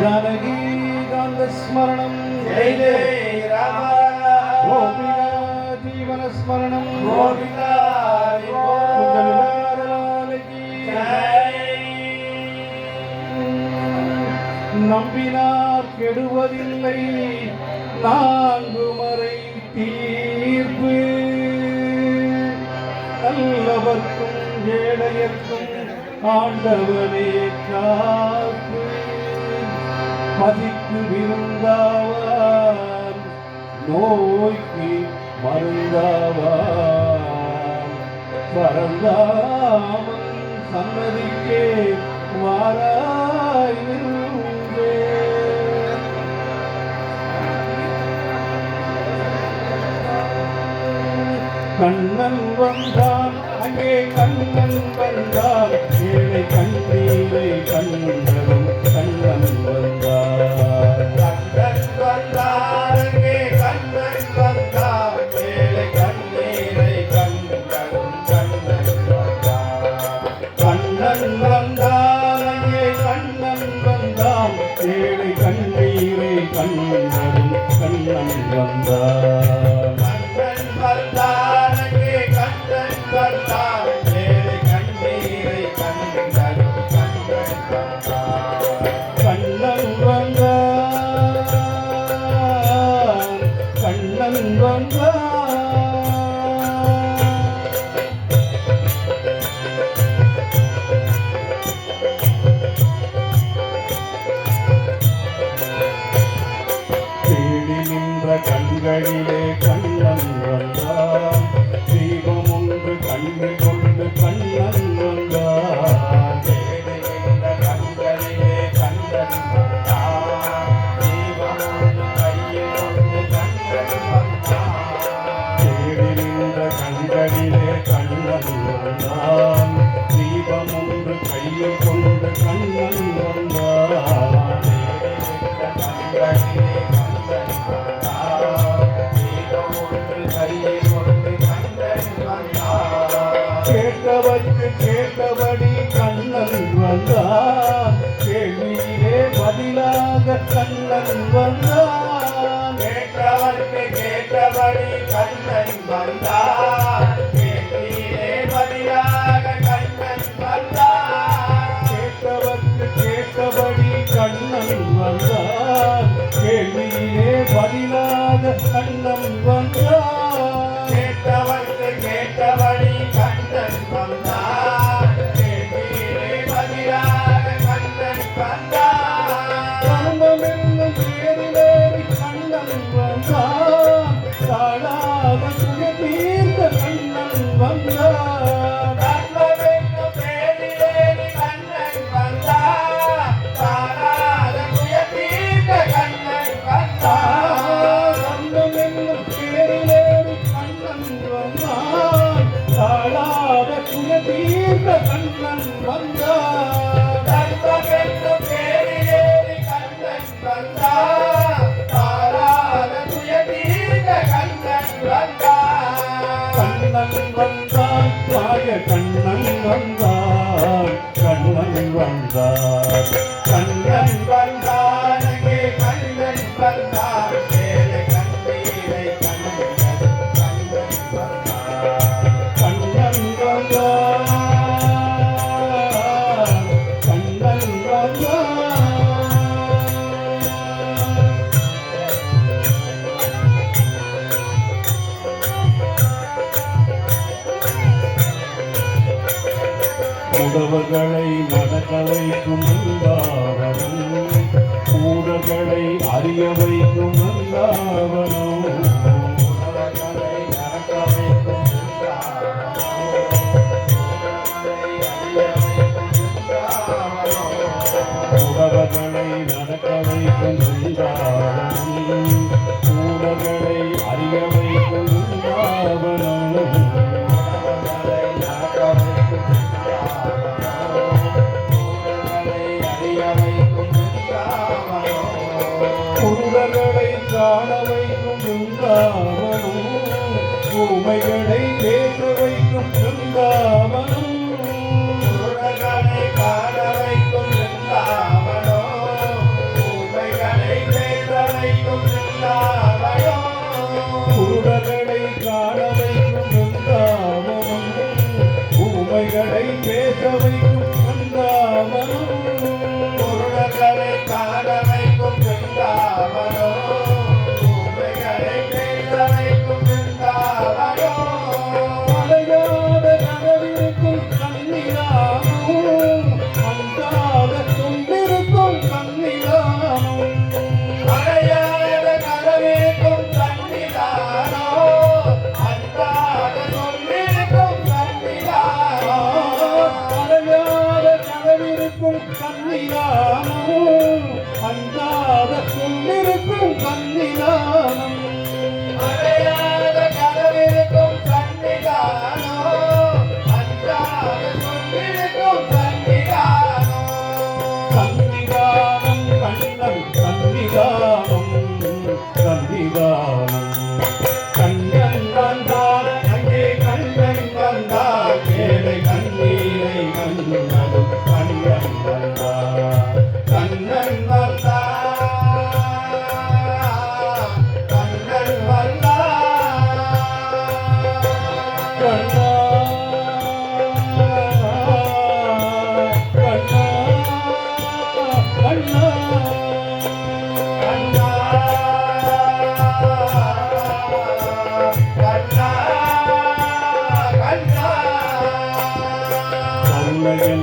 ஜானகி காந்த ஸ்மரணம் கோபிதா ஜீவன ஸ்மரணம் கோபிதா நம்பினார் கெடுவதில்லை நான்கு மறை தீர்ப்பு நல்லவர்க்கும் ஏழையர்க்கும் ஆண்டவனே கா மதிக்கு விருந்தாவான் நோய்க்கு மருந்தாவான். பரந்தாமன் சன்னதிக்கே வாராயிருந்தே கண்ணன் வந்தான். அங்கே கண்ணன் வந்தான். ஏழை கண்ணீரை கண்ணன் கண்ணன் ஏழை கண்ணீரை கண்ணன் கண்ணன் வந்தார். കണ്ണിൻ്റെ Kannan i don't Bye. Kannan வந்தார் கண்ணன் வந்தார் புரிய வைக்கும் அல்லாவனோ நன்மைகளை பேச வைக்கும் பிருந்தாவனம்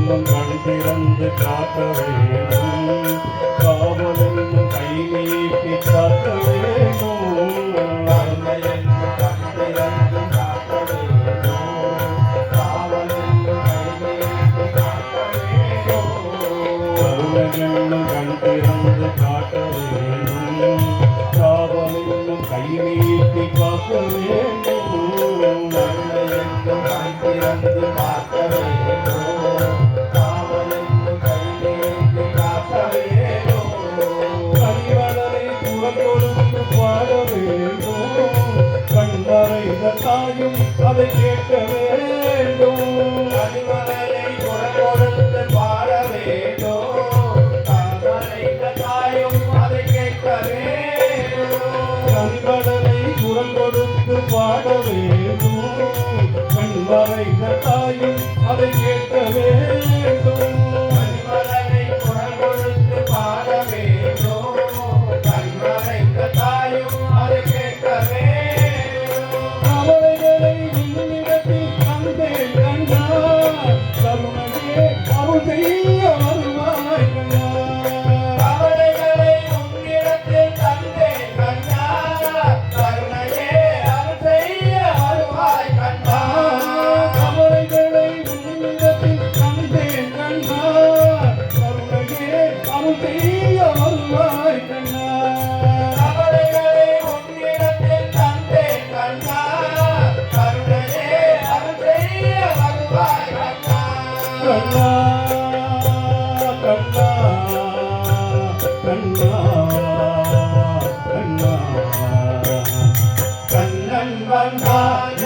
என்னும் கண் திறந்து காக்க வேண்டும். காவல் என்னும் கை நீட்டி காக்க வேண்டும். வாழ வேண்டும் கண்மறைந்த தாயும் அதை கேட்க வேண்டும் அடிமலரை குரல் பாட வேண்டும். கண்மறைந்த தாயும் அதை கேட்க வேண்டும் கண்கடலை குரல் கொடுத்து தாயும் அதை கேட்க வேண்டும். கண்ணன் வந்தான்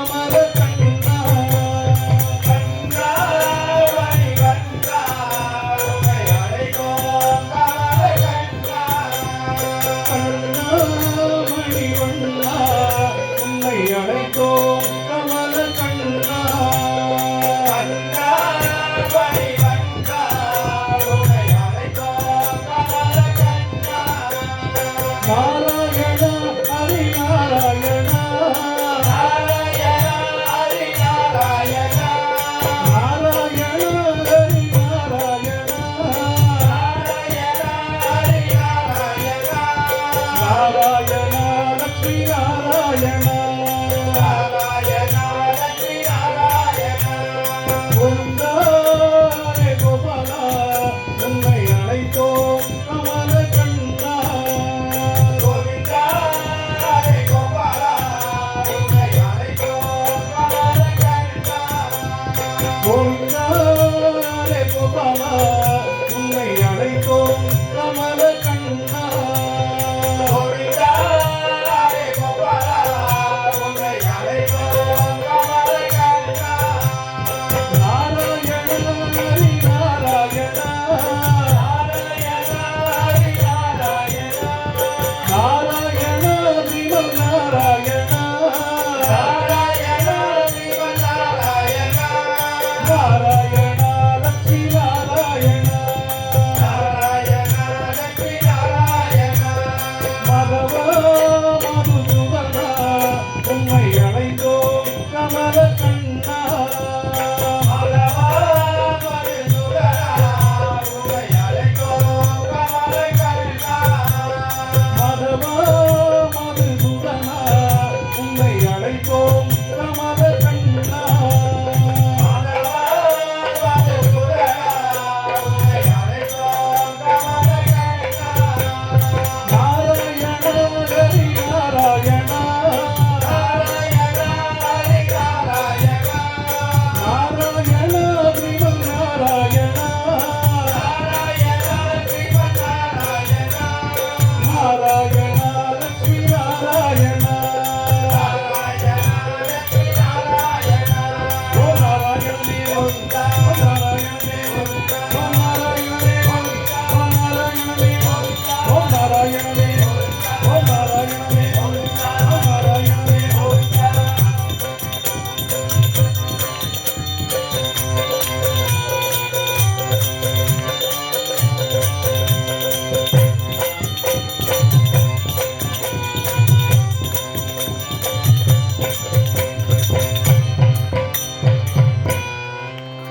আমার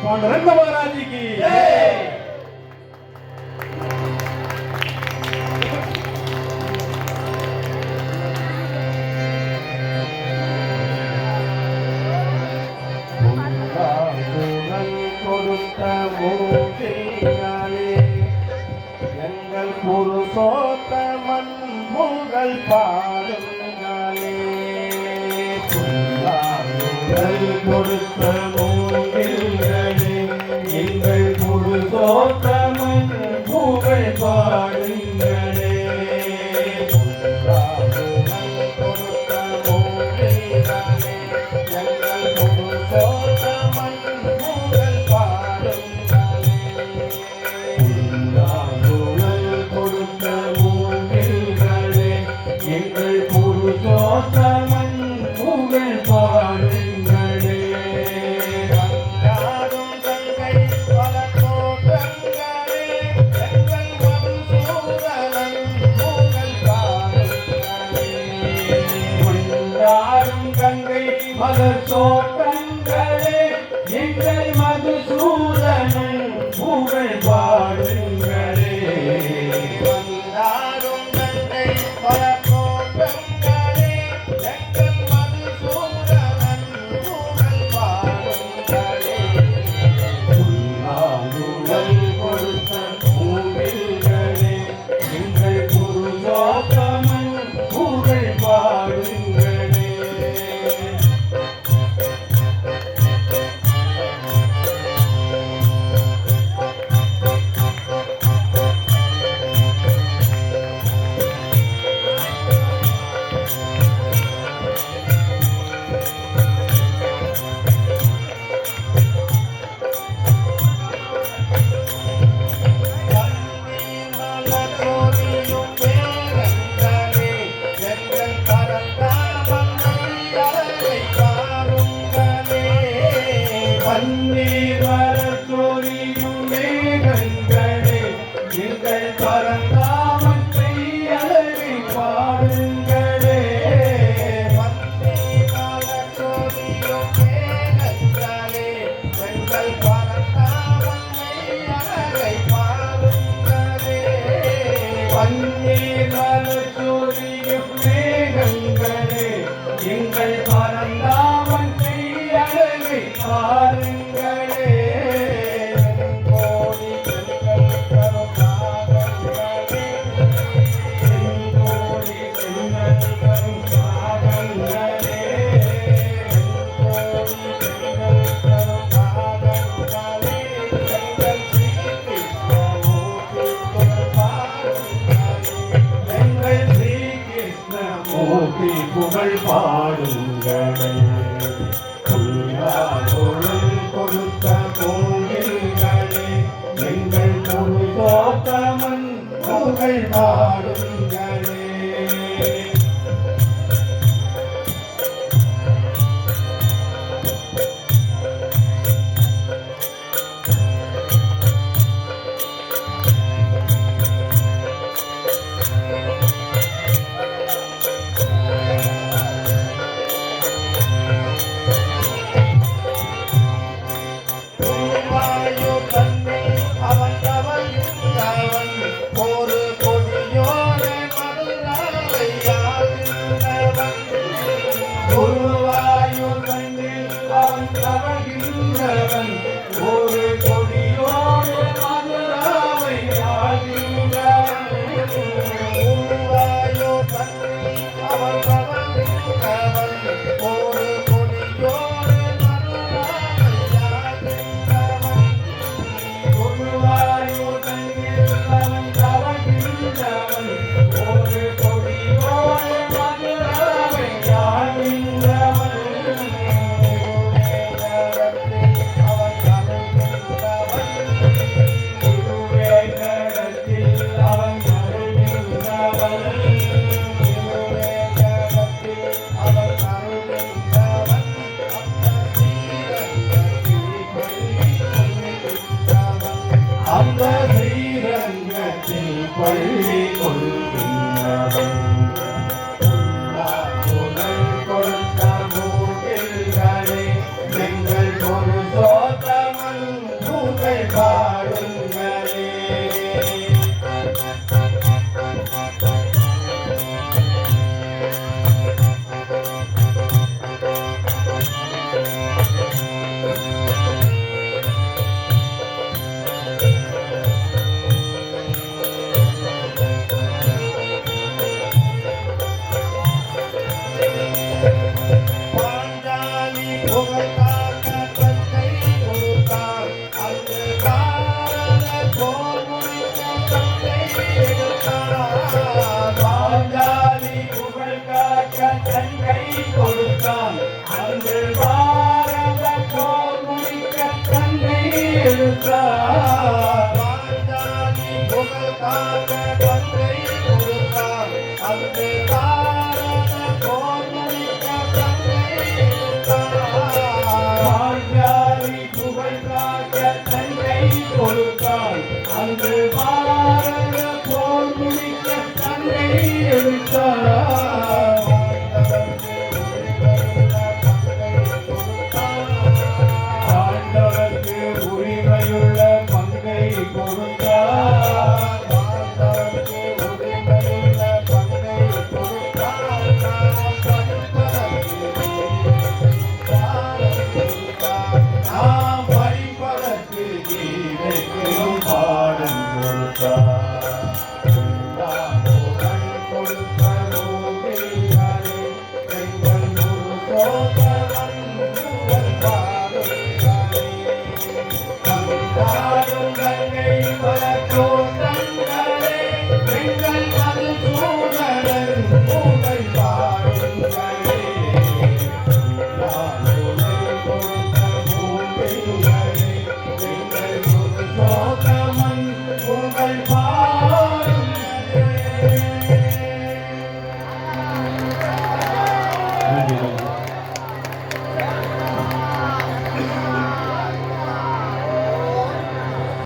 పాండురంగ మహారాజుకి. தோட்டங்களே எங்கள் மதுசூதனன் புகழ் பாடு Thank you.